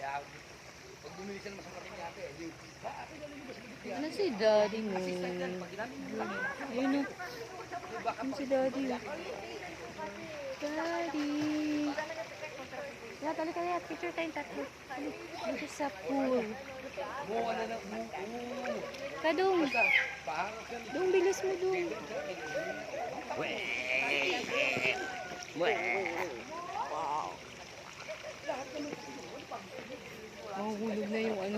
Kaya, pag bumili siya ng masang yate, eh, di, ba, ako na rin ba sa Ano si daddy mo? Pag ginamit mo lang, Ayun o. Ano si daddy? Daddy. Lahat, halika kaya. Picture tayong tatlo. Dito sa pool. mo, ano na, mo, oo. Kadong. Dong, bilis mo dong. Mahuhulog na yung ano.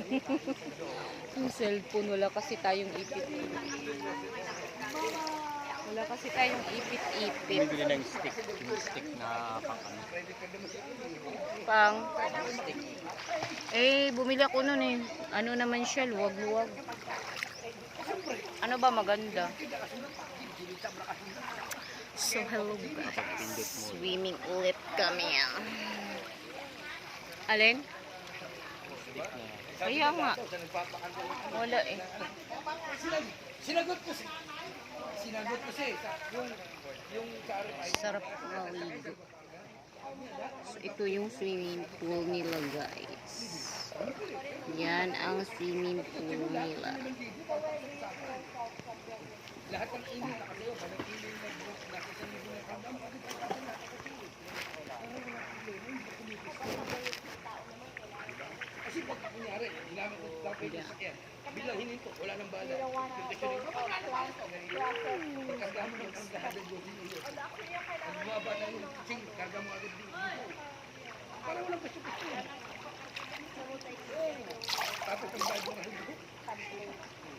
yung cellphone. Wala kasi tayong ipit. Wala kasi tayong ipit-ipit. Bibili ng stick, yung stick na pang ano. Pang Eh, bumili ako nun eh. Ano naman siya, luwag-luwag. Ano ba maganda? So, hello guys. Swimming ulit kami. ah. Alin? Kaya nga. Wala eh. Sinagot ko si, sinagot ko si, yung, yung Sarap maligo. So, ito yung swimming pool nila guys. Yan ang swimming pool nila. lahat ng nag-email na group, nasa sa libo na kandang, Kasi pag kunyari, ginamit ko dapat yung sakyan, bilang hininto, wala nang bala. Wala nang bala to. Pagkarga mo ng karga, agad yung hininto. Pag bumaba na yung ching, karga mo agad. Para walang gusto-gusto. Tapos ang bago na hindi.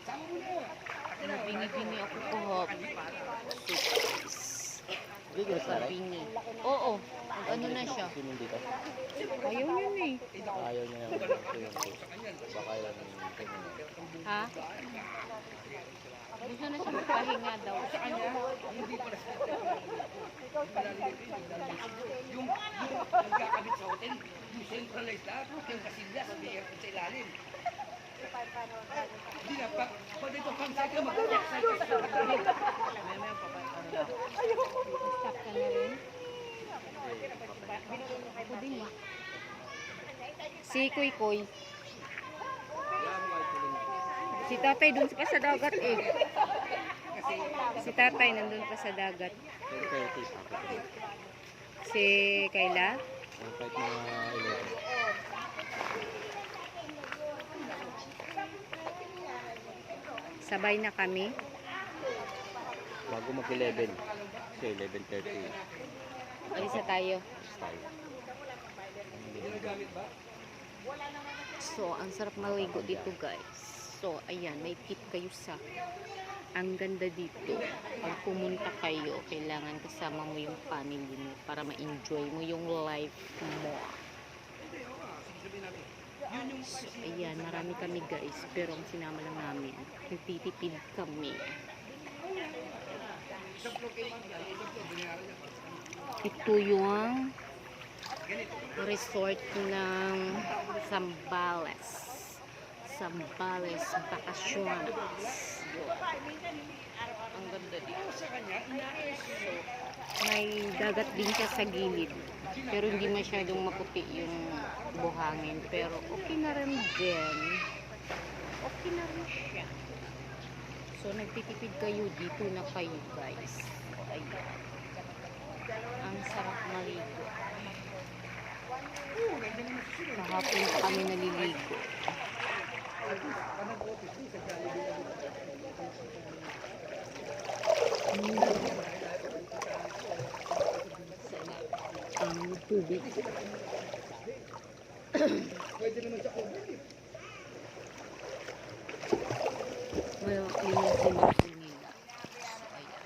Sama mo na. Binibini ako kahapon. Ligo sa. Bingi. Oo. Ano na siya? Ayaw yun eh. Ayaw niya pool. Baka pool. Ha? Gusto na siya magpahinga daw. Sa kanya, hindi pa yung yung nagkakabit sa hotel, yung centralized lahat, yung kasilya, sabi sa ilalim. Hindi na, pag, pag ito pang sa ka na. Ako din eh. Si Kuy Kuy. Si tatay dun pa sa dagat eh. Si tatay nandun pa sa dagat. Si Kayla. Kahit mga 11. Sabay na kami. Bago mag-11. Kasi 11.30. Alis na tayo. Style. So, ang sarap maligo dito guys. So, ayan, may tip kayo sa ang ganda dito. Pag pumunta kayo, kailangan kasama mo yung family mo para ma-enjoy mo yung life mo. So, ayan, marami kami guys. Pero ang sinama lang namin, nagtitipid kami. Ito yung resort ng Zambales. Zambales Vacaciones. Ang ganda dito. May dagat din siya sa gilid. Pero hindi masyadong maputi yung buhangin. Pero okay na rin din. Okay na rin siya. So, nagtitipid kayo dito na kayo guys. Ayan. Ang sarap maligo. Kahapon pa kami naliligo. Ang tubig. Well, yun yung sinabi nila. So, ayan.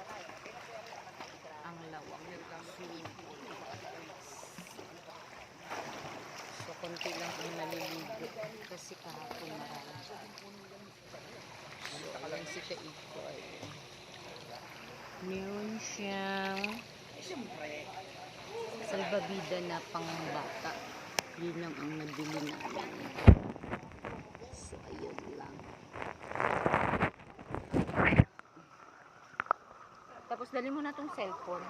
Ang lawak ng swimming pool. So, konti lang ang naliligo. Kasi kahapon marami. So, ayan si Kaiko. Ayan. Meron siyang salbabida na pangbata. Yun lang ang nabili namin. So, ayun lang. Tapos dali mo na tong cellphone.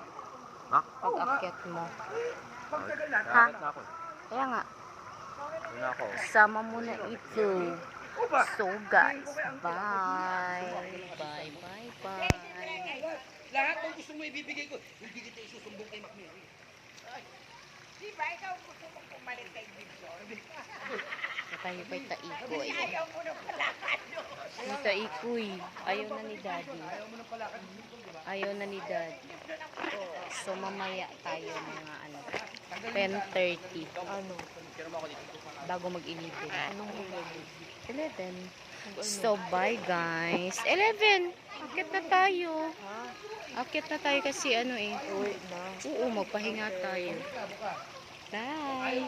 Ha? Pag akyat mo. Ha? Ako. Kaya nga. Sama mo na ito. So guys, bye. Bye, bye, bye. Lahat ng gusto mo ibibigay ko, hindi kita isusumbong kay McMary. Di ba ikaw gusto mong pumalit kay Gibson? Sa tayo pa'y taikoy. Ayaw mo na pala ano. Yung taikoy. Ayaw na ni daddy. Ng palakad? Ayaw na ni daddy. So mamaya tayo mga ano, 10.30. Ano? Bago mag-11. Anong 11? So bye guys. 11! Akit na tayo. Akit na tayo kasi ano eh. Oo, magpahinga tayo. Bye!